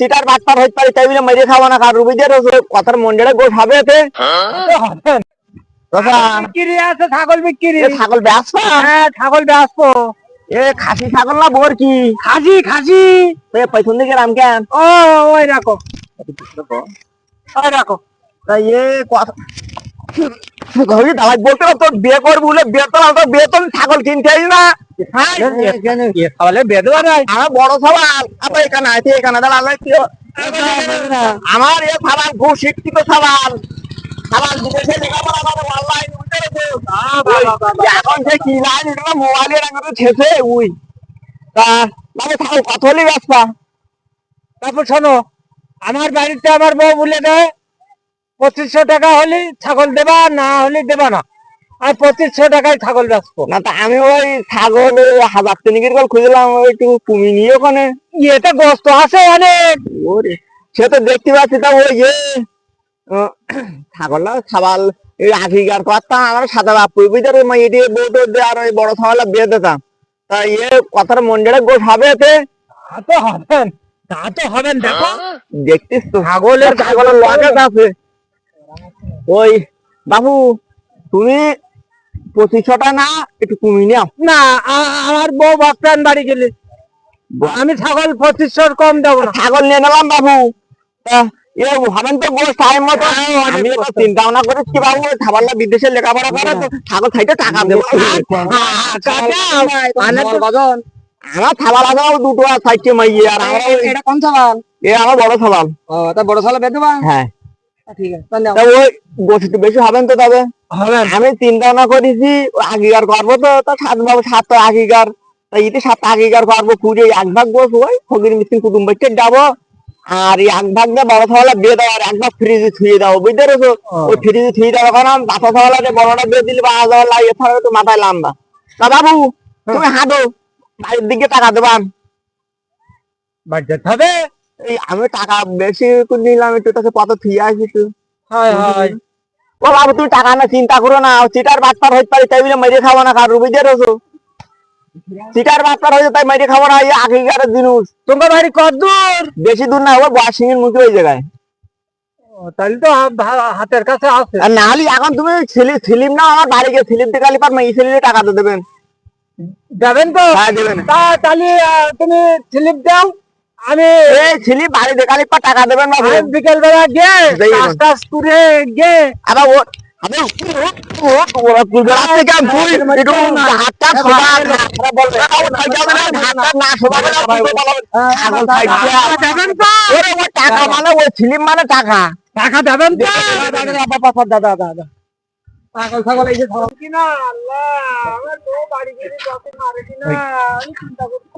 Cheater বাটপার হইতে পারি তাই বলে মেরে খাব না কার রুবিদের কথার মন্ডলে গোট হবে এতে। বিক্রি আছে ছাগল বিক্রি। ছাগল ব্যস্ত? হ্যাঁ ছাগল বেচবো এ খাসি ছাগল না বোর কি? খাসি খাসি। এ পেছন দিকে রাম কেন? ও ওই রাখো। ওই রাখো। তা এ কথা ঘরে দাঁড়াই বলতে হবে, তোর বিয়ে করবি বলে বিয়ে তোর বিয়ে ছাগল কিনতে আইস না। হ্যাঁ বেদবা নাই আমার বড় আবার এখানে আছে এখানে দাঁড়ালে আমার এ সওয়াল খুব শিক্ষিত সওয়াল সওয়াল বিদেশে লেখাপড়া করে অনলাইন বুঝতে পেরেছ? ওই, এখন সে কি লাইন উঠল মোবাইলের উই। তা মানে ব্যবসা তারপর শোনো আমার বাড়িতে আমার বউ বলে দেয় পঁচিশশো টাকা হলে ছাগল দেবা না হলে দেবা না। আর পঁচিশশো টাকায় ছাগল বেচবো। না তা আমি ওই ছাগল হাজার তিনিকের কল খুঁজলাম ওই একটু কমিয়ে নিয়ে ওখানে ইয়েতে গোস্ত আছে অনেক। ওরে সে তো দেখতে পাচ্ছি তা ওই যে ছাগল না ছাবাল এই আঘিগার করতাম আমার সাদা বাপুই বুঝতে মা এটি বউটো দিয়ে আর ওই বড় ছাগলা বিয়ে দিতাম। তা ইয়ে কথার মন্ডলে গোট হবে এতে? তা তো হবেন তা তো হবেন দেখো। দেখতিস তো। ছাগলের ছাগলের লকেট আছে। ওই বাবু তুমি পঁচিশশোটা না একটু কমিয়ে নাও না আমার বউ বাপটান বাড়ি গেলে। আমি ছাগল পঁচিশশোর কম দেবো না। ছাগল নিয়ে নিলাম বাবু। হবেন তো গোস টাইম মতো। হ্যাঁ, আমি চিন্তা ভাবনা করে কি বাবু ছাগলটা বিদেশে লেখাপড়া করে তো ছাগল খাইতে টাকা দেবো। আমার ছাগল আছে দুটো আর মাইয়ে আর আমার এটা কোন ছাগল? এ আমার বড় ছাগল। ও তা বড় ছাগল বেঁধে বা হ্যাঁ। ঠিক আছে ওই গোস বেশি হবেন তো তবে? আমি চিন্তা ভাবনা করেছি আগিকার করব তো তা সাত বাবু সাত তো আগিকার। ইতে সাত আগিকার করব খুঁজে এক ভাগ গোস ওই ফকির মিস্ত্রি কুটুম বাচ্চা যাব। আর এক ভাগ দিয়ে বড় ছাগলা দিয়ে দাও আর এক ভাগ ফ্রিজে থুয়ে দাও বুঝতে পেরেছ? ওই ফ্রিজে থুয়ে দাও এখন বাচ্চা ছাগলা যে বড়টা দিয়ে দিলে বা লাগে তো মাথায় লাম্বা তা বাবু তুমি হাঁটো বাড়ির দিকে টাকা দেবান হবে এই আমি টাকা বেশি নিলাম একটু তাকে কত থুয়ে আসি একটু? হয় হয়। ও বাবু তুমি টাকা না চিন্তা করো না চিটার বাটপার হইতে পারি তাই বলে মেরে খাব না কার দিয়ে রয়েছো চিটার বাটপার হয়েছে তাই মেরে খাব না এই আগেকার জিনিস। তোমার বাড়ি কত দূর? বেশি দূর না ওই বয়সিংয়ের মুখে ওই জায়গায়। তাহলে তো হাতের কাছে আছে। আর না হলে এখন তুমি স্লিপ স্লিপ না আমার বাড়ি গিয়ে দিয়ে খালি পার এই স্লিপে টাকা তো দেবেন। যাবেন তো? হ্যাঁ দেবেন। তাহলে তুমি স্লিপ দাও। আমি এই স্লিপ বাড়ি দিয়ে খালি পার টাকা দেবেন বাবু আমি বিকেল বেলা হোক। টাজ করে গিয়ে আবার ও না না না টাকা মানে ওই স্লিপ মানে টাকা টাকা দেবেন তো দাদা দাদা পাগল ছাগল এই যে ছাগল কিনা আল্লাহ আমার বউ বাড়ি গিয়ে যত মারে কিনা আমি চিন্তা করছি।